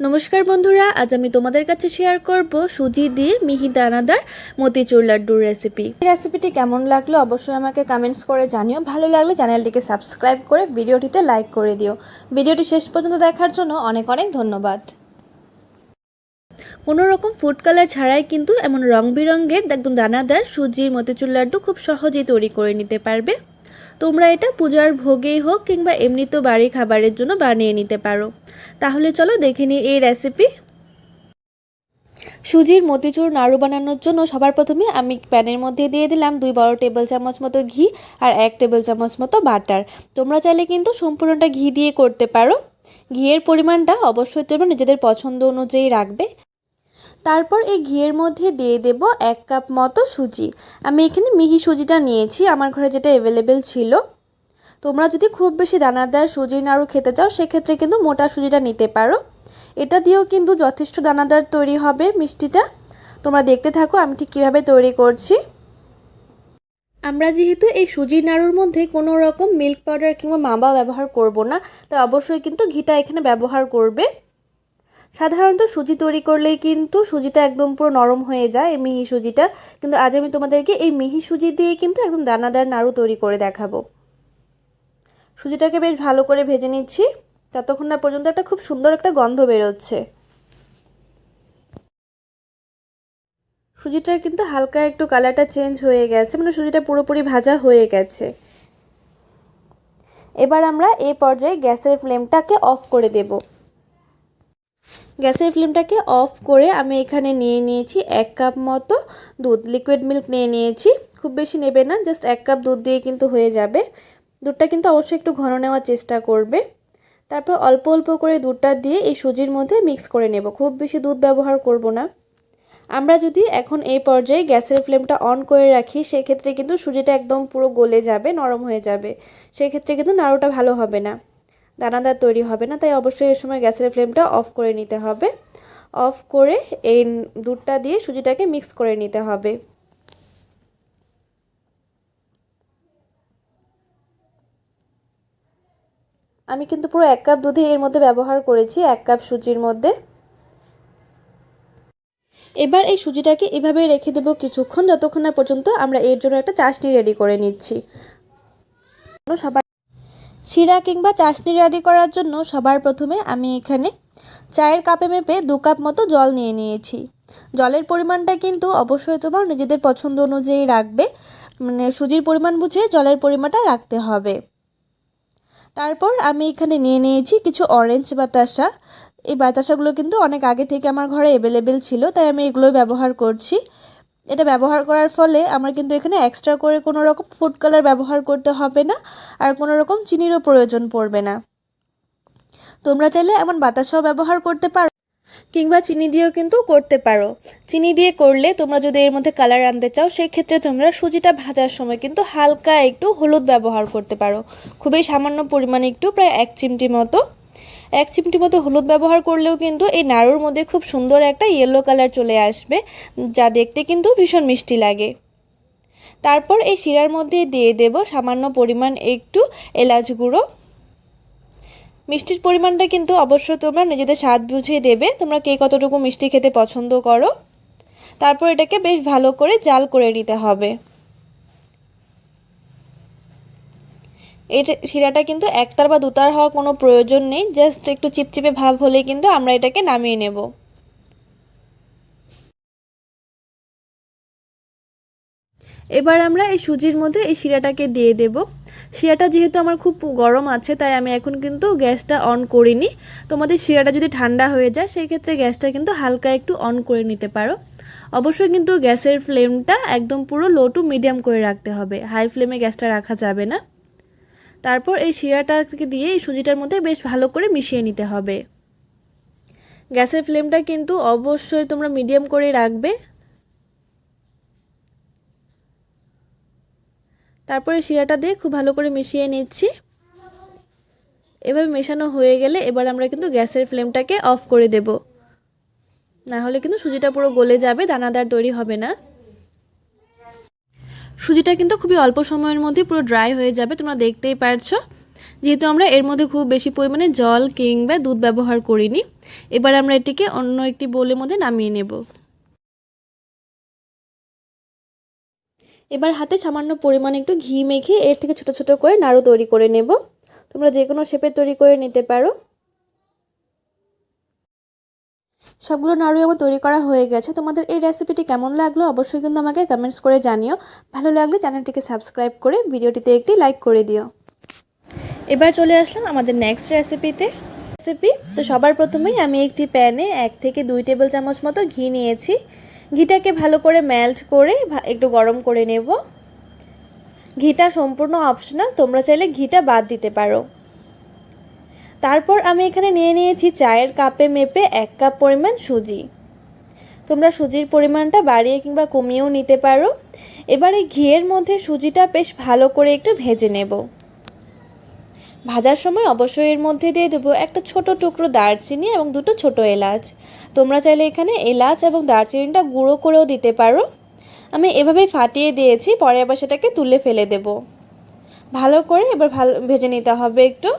নমস্কার বন্ধুরা, আজ আমি তোমাদের কাছে শেয়ার করব সুজি দিয়ে মিহি দানাদার মতিচুর লাড্ডুর রেসিপি এই রেসিপিটি কেমন লাগল অবশ্যই আমাকে কমেন্টস করে জানিও। ভালো লাগলে চ্যানেলটিকে সাবস্ক্রাইব করে ভিডিওটিতে লাইক করে দিও। ভিডিওটি শেষ পর্যন্ত দেখার জন্য অনেক অনেক ধন্যবাদ। কোনো রকম ফুড কালার ছাড়াই কিন্তু এমন রং বেরঙের একদম দানাদার সুজির মতিচুর লাড্ডু খুব সহজেই তৈরি করে নিতে পারবে। তোমরা এটা পূজার ভোগেই হোক কিংবা এমনিতেও বাড়ি খাবারের জন্য বানিয়ে নিতে পারো। তাহলে চলো দেখে নিই এই রেসিপি সুজির মতিচুর নাড়ু বানানোর জন্য সবার প্রথমে আমি প্যানের মধ্যে দিয়ে দিলাম দুই বড় টেবিল চামচ মতো ঘি আর এক টেবিল চামচ মতো বাটার তোমরা চাইলে কিন্তু সম্পূর্ণটা ঘি দিয়ে করতে পারো। ঘিয়ের পরিমাণটা অবশ্যই তোমরা নিজেদের পছন্দ অনুযায়ী রাখবে। তারপর এই ঘিয়ের মধ্যে দিয়ে দেব এক কাপ মতো সুজি। আমি এখানে মিহি সুজিটা নিয়েছি, আমার ঘরে যেটা অ্যাভেলেবেল ছিল। তোমরা যদি খুব বেশি দানাদার সুজি নাড়ু খেতে চাও, সেক্ষেত্রে কিন্তু মোটা সুজিটা নিতে পারো। এটা দিয়েও কিন্তু যথেষ্ট দানাদার তৈরি হবে মিষ্টিটা। তোমরা দেখতে থাকো আমি ঠিক কীভাবে তৈরি করছি। আমরা যেহেতু এই সুজি নাড়ুর মধ্যে কোনো রকম মিল্ক পাউডার কিংবা মাবা ব্যবহার করব না, তাই অবশ্যই কিন্তু ঘিটা এখানে ব্যবহার করবে। সাধারণত সুজি তৈরি করলেই কিন্তু সুজিটা একদম পুরো নরম হয়ে যায়, এই মিহি সুজিটা। কিন্তু আজ আমি তোমাদেরকে এই মিহি সুজি দিয়ে কিন্তু একদম দানাদার নাড়ু তৈরি করে দেখাবো। সুজিটাকে বেশ ভালো করে ভেজে নিচ্ছি। ততক্ষণ না পর্যন্ত একটা খুব সুন্দর একটা গন্ধ বেরোচ্ছে। সুজিটার কিন্তু হালকা একটু কালারটা চেঞ্জ হয়ে গেছে মানে সুজিটা পুরোপুরি ভাজা হয়ে গেছে। এবার আমরা এই পর্যায়ে গ্যাসের ফ্লেমটাকে অফ করে দেব। গ্যাসের ফ্লেমটাকে অফ করে আমি এখানে নিয়ে নিয়েছি এক কাপ মতো দুধ। লিকুইড মিল্ক নিয়ে নিয়েছি। খুব বেশি নেবে না, জাস্ট এক কাপ দুধ দিয়ে কিন্তু হয়ে যাবে। দুধটা কিন্তু অবশ্যই একটু ঘন নেওয়ার চেষ্টা করবে। তারপর অল্প অল্প করে দুধটা দিয়ে এই সুজির মধ্যে মিক্স করে নেব। খুব বেশি দুধ ব্যবহার করব না। আমরা যদি এখন এই পর্যায়ে গ্যাসের ফ্লেমটা অন করে রাখি, সেক্ষেত্রে কিন্তু সুজিটা একদম পুরো গলে যাবে, নরম হয়ে যাবে। সেক্ষেত্রে কিন্তু নাড়ুটা ভালো হবে না। দানাদার তৈরি হবে না, তাই অবশ্যই এ সময় গ্যাসের ফ্লেমটা অফ করে নিতে হবে। অফ করে এই দুধটা দিয়ে সুজিটাকে মিক্স করে নিতে হবে। আমি কিন্তু পুরো এক কাপ দুধে এর মধ্যে ব্যবহার করেছি, এক কাপ সুজির মধ্যে। এবার এই সুজিটাকে এভাবেই রেখে দেবো কিছুক্ষণ, যতক্ষণ না পর্যন্ত আমরা এর জন্য একটা চাশনি রেডি করে নিচ্ছি। সবার শিরা কিংবা চাশনি রেডি করার জন্য সবার প্রথমে আমি এখানে চায়ের কাপে মেপে দু কাপ মতো জল নিয়ে নিয়েছি। জলের পরিমাণটা কিন্তু অবশ্যই তোমার নিজেদের পছন্দ অনুযায়ী রাখবে। মানে সুজির পরিমাণ বুঝে জলের পরিমাণটা রাখতে হবে। তারপর আমি এখানে নিয়ে নিয়েছি কিছু অরেঞ্জ বাতাসা। এই বাতাসাগুলো কিন্তু অনেক আগে থেকে আমার ঘরে অ্যাভেলেবেল ছিল, তাই আমি এগুলো ব্যবহার করছি। এটা ব্যবহার করার ফলে আমার কিন্তু এখানে এক্সট্রা করে কোনো রকম ফুড কালার ব্যবহার করতে হবে না, আর কোনো রকম চিনিরও প্রয়োজন পড়বে না। তোমরা চাইলে এমন বাতাসাও ব্যবহার করতে পারো, কিংবা চিনি দিয়েও কিন্তু করতে পারো। চিনি দিয়ে করলে তোমরা যদি এর মধ্যে কালার আনতে চাও, সেক্ষেত্রে তোমরা সুজিটা ভাজার সময় কিন্তু হালকা একটু হলুদ ব্যবহার করতে পারো। খুবই সামান্য পরিমাণে একটু, প্রায় এক চিমটি মতো এক চিমটি মতো হলুদ ব্যবহার করলেও কিন্তু এই নাড়ুর মধ্যে খুব সুন্দর একটা ইয়েলো কালার চলে আসবে, যা দেখতে কিন্তু ভীষণ মিষ্টি লাগে। তারপর এই শিরার মধ্যে দিয়ে দেব সামান্য পরিমাণ একটু এলাচ গুঁড়ো। মিষ্টির পরিমাণটা কিন্তু অবশ্য তোমরা নিজেদের স্বাদ বুঝিয়ে দেবে, তোমরা কে কতটুকু মিষ্টি খেতে পছন্দ করো। তারপর এটাকে বেশ ভালো করে জাল করে নিতে হবে। এই শিরাটা কিন্তু একতার বা দুতার হওয়ার কোনো প্রয়োজন নেই জাস্ট একটু চিপচিপে ভাব হলে কিন্তু আমরা এটাকে নামিয়ে নেব। এবার আমরা এই সুজির মধ্যে এই শিরাটাকে দিয়ে দেব। শিরাটা যেহেতু আমার খুব গরম আছে, তাই আমি এখন কিন্তু গ্যাসটা অন করিনি। তোমাদের শিরাটা যদি ঠান্ডা হয়ে যায়, সেই ক্ষেত্রে গ্যাসটা কিন্তু হালকা একটু অন করে নিতে পারো। অবশ্যই কিন্তু গ্যাসের ফ্লেমটা একদম পুরো লো টু মিডিয়াম করে রাখতে হবে। হাই ফ্লেমে গ্যাসটা রাখা যাবে না। তারপর এই শিরাটাকে দিয়ে এই সুজিটার মধ্যে বেশ ভালো করে মিশিয়ে নিতে হবে। গ্যাসের ফ্লেমটা কিন্তু অবশ্যই তোমরা মিডিয়াম করে রাখবে। তারপরে শিরাটা দিয়ে খুব ভালো করে মিশিয়ে নিচ্ছি। এভাবে মেশানো হয়ে গেলে এবার আমরা কিন্তু গ্যাসের ফ্লেমটাকে অফ করে দেব। না হলে কিন্তু সুজিটা পুরো গলে যাবে, দানাদার তৈরি হবে না। সুজিটা কিন্তু খুবই অল্প সময়ের মধ্যে পুরো ড্রাই হয়ে যাবে, তোমরা দেখতেই পারছ। যেহেতু আমরা এর মধ্যে খুব বেশি পরিমাণে জল কিংবা দুধ ব্যবহার করিনি, এবার আমরা এটিকে অন্য একটি বোলের মধ্যে নামিয়ে নেব। এবার হাতে সামান্য পরিমাণে একটু ঘি মেখে এর থেকে ছোট ছোট করে নাড়ু তৈরি করে নেব। তোমরা যে কোনো শেপে তৈরি করে নিতে পারো। সবগুলো নাড়ু আমার তৈরি করা হয়ে গেছে। তোমাদের এই রেসিপিটি কেমন লাগল অবশ্যই কিন্তু আমাকে কমেন্টস করে জানিও। ভালো লাগলে চ্যানেলটিকে সাবস্ক্রাইব করে ভিডিওটিতে একটি লাইক করে দিও। এবার চলে আসলাম আমাদের নেক্সট রেসিপিতে রেসিপি তো সবার প্রথমেই আমি একটি প্যানে এক থেকে দুই টেবিল চামচ মতো ঘি নিয়েছি। ঘিটাকে ভালো করে মেল্ট করে একটু গরম করে নেব। ঘিটা সম্পূর্ণ অপশনাল তোমরা চাইলে ঘিটা বাদ দিতে পারো। তারপর আমি এখানে নিয়ে নিয়েছি চায়ের কাপে মেপে এক কাপ পরিমাণ সুজি। তোমরা সুজির পরিমাণটা বাড়িয়ে কিংবা কমিয়েও নিতে পারো। এবার ঘিয়ের মধ্যে সুজিটা বেশ ভালো করে একটু ভেজে নেব। ভাজার সময় অবশ্যই এর মধ্যে দিয়ে দেবো একটা ছোট টুকরো দারচিনি এবং দুটো ছোট এলাচ। তোমরা চাইলে এখানে এলাচ এবং দারচিনিটা গুঁড়ো করেও দিতে পারো। আমি এভাবেই ফাটিয়ে দিয়েছি, পরে আবার সেটাকে তুলে ফেলে দেব। ভালো করে এবার ভালো ভেজে নিতে হবে একটু।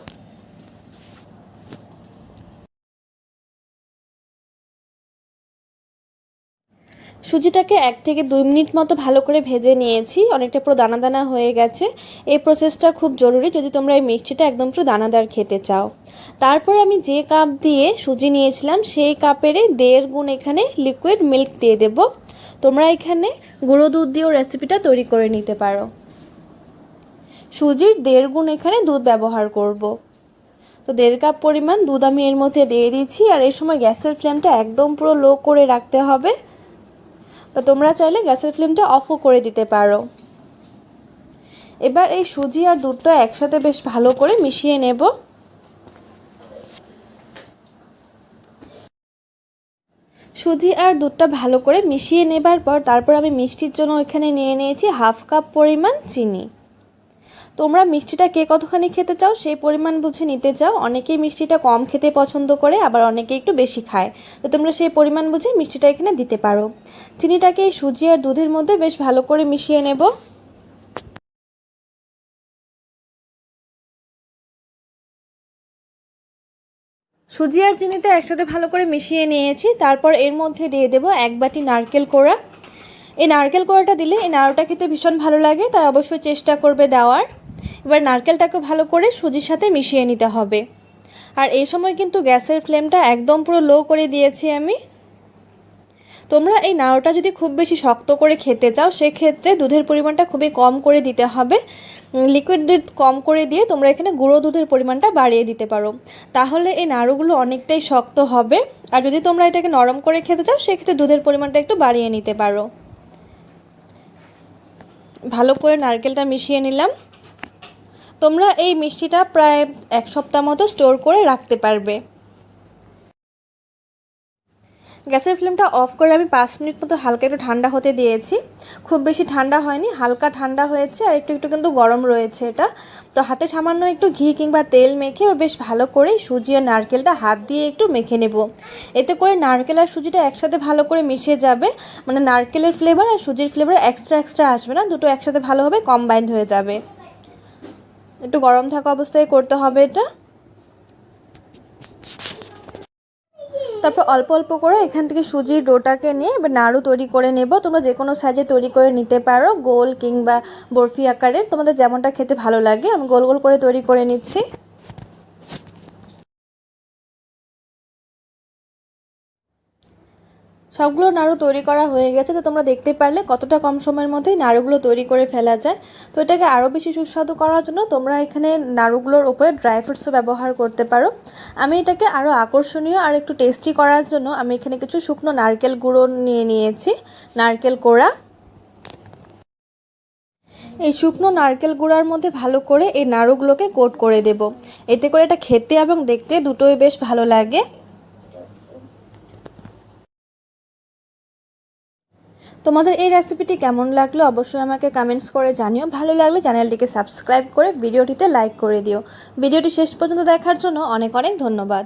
সুজিটাকে এক থেকে দুই মিনিট মতো ভালো করে ভেজে নিয়েছি। অনেকটা পুরো দানা দানা হয়ে গেছে। এই প্রসেসটা খুব জরুরি যদি তোমরা এই মিষ্টিটা একদম পুরো দানাদার খেতে চাও। তারপর আমি যে কাপ দিয়ে সুজি নিয়েছিলাম, সেই কাপেরই দেড় গুণ এখানে লিকুইড মিল্ক দিয়ে দেব। তোমরা এখানে গুঁড়ো দুধ দিয়েও রেসিপিটা তৈরি করে নিতে পারো। সুজির দেড় গুণ এখানে দুধ ব্যবহার করব। তো দেড় কাপ পরিমাণ দুধ আমি এর মধ্যে দিয়ে দিচ্ছি আর এই সময় গ্যাসের ফ্লেমটা একদম পুরো লো করে রাখতে হবে। তো তোমরা চাইলে গ্যাসের ফ্লেমটা অফও করে দিতে পারো। এবার এই সুজি আর দুধটা একসাথে বেশ ভালো করে মিশিয়ে নেব। সুজি আর দুধটা ভালো করে মিশিয়ে নেবার পর তারপর আমি মিষ্টির জন্য ওইখানে নিয়ে নিয়েছি হাফ কাপ পরিমাণ চিনি। তোমরা মিষ্টিটা কে কতখানি খেতে চাও সেই পরিমাণ বুঝে নিতে চাও। অনেকেই মিষ্টিটা কম খেতে পছন্দ করে, আবার অনেকে একটু বেশি খায়। তো তোমরা সেই পরিমাণ বুঝে মিষ্টিটা এখানে দিতে পারো। চিনিটাকে এই সুজি আর দুধের মধ্যে বেশ ভালো করে মিশিয়ে নেব। সুজি আর চিনিটা একসাথে ভালো করে মিশিয়ে নিয়েছি। তারপর এর মধ্যে দিয়ে দেব এক বাটি নারকেল কোড়া। এই নারকেল কোড়াটা দিলে এই নাড়ুটা খেতে ভীষণ ভালো লাগে, তাই অবশ্যই চেষ্টা করবে দেওয়ার। এবার নারকেলটাকে ভালো করে সুজির সাথে মিশিয়ে নিতে হবে। আর এই সময় কিন্তু গ্যাসের ফ্লেমটা একদম পুরো লো করে দিয়েছি আমি। তোমরা এই নাড়ুটা যদি খুব বেশি শক্ত করে খেতে চাও, সেক্ষেত্রে দুধের পরিমাণটা খুবই কম করে দিতে হবে। লিকুইড দুধ কম করে দিয়ে তোমরা এখানে গুঁড়ো দুধের পরিমাণটা বাড়িয়ে দিতে পারো। তাহলে এই নাড়ুগুলো অনেকটাই শক্ত হবে। আর যদি তোমরা এটাকে নরম করে খেতে চাও, সেক্ষেত্রে দুধের পরিমাণটা একটু বাড়িয়ে নিতে পারো। ভালো করে নারকেলটা মিশিয়ে নিলাম। তোমরা এই মিষ্টিটা প্রায় এক সপ্তাহ মতো স্টোর করে রাখতে পারবে। গ্যাসের ফ্লেমটা অফ করে আমি পাঁচ মিনিট মতো হালকা একটু ঠান্ডা হতে দিয়েছি। খুব বেশি ঠান্ডা হয়নি, হালকা ঠান্ডা হয়েছে আর একটু একটু কিন্তু গরম রয়েছে এটা। তো হাতে সামান্য একটু ঘি কিংবা তেল মেখে বেশ ভালো করে সুজি আর নারকেলটা হাত দিয়ে একটু মেখে নেব। এতে করে নারকেল আর সুজিটা একসাথে ভালো করে মিশে যাবে। মানে নারকেলের ফ্লেভার আর সুজির ফ্লেভার এক্সট্রা এক্সট্রা আসবে না, দুটো একসাথে ভালোভাবে কম্বাইন্ড হয়ে যাবে। একটু গরম থাকা অবস্থায় করতে হবে এটা। তারপর অল্প অল্প করে এখান থেকে সুজির ডোটাকে নিয়ে এবার নাড়ু তৈরি করে নেব। তোমরা যে কোনো সাইজে তৈরি করে নিতে পারো, গোল কিংবা বরফি আকারের। তোমাদের যেমনটা খেতে ভালো লাগে, আমি গোল গোল করে তৈরি করে নিচ্ছি। সবগুলো নাড়ু তৈরি করা হয়ে গেছে, তো তোমরা দেখতে পারলে কতটা কম সময়ের মধ্যেই নাড়ুগুলো তৈরি করে ফেলা যায়। তো এটাকে আরও বেশি সুস্বাদু করার জন্য তোমরা এখানে নাড়ুগুলোর উপরে ড্রাই ফ্রুটসও ব্যবহার করতে পারো। আমি এটাকে আরও আকর্ষণীয় আর একটু টেস্টি করার জন্য আমি এখানে কিছু শুকনো নারকেল গুঁড়ো নিয়ে নিয়েছি, নারকেল কোড়া। এই শুকনো নারকেল গুঁড়ার মধ্যে ভালো করে এই নাড়ুগুলোকে কোট করে দেব। এতে করে এটা খেতে এবং দেখতে দুটোই বেশ ভালো লাগে। তোমাদের এই রেসিপিটি কেমন লাগল অবশ্যই আমাকে কমেন্টস করে জানিও। ভালো লাগলে চ্যানেলটিকে সাবস্ক্রাইব করে ভিডিওটিতে লাইক করে দিও। ভিডিওটি শেষ পর্যন্ত দেখার জন্য অনেক অনেক ধন্যবাদ।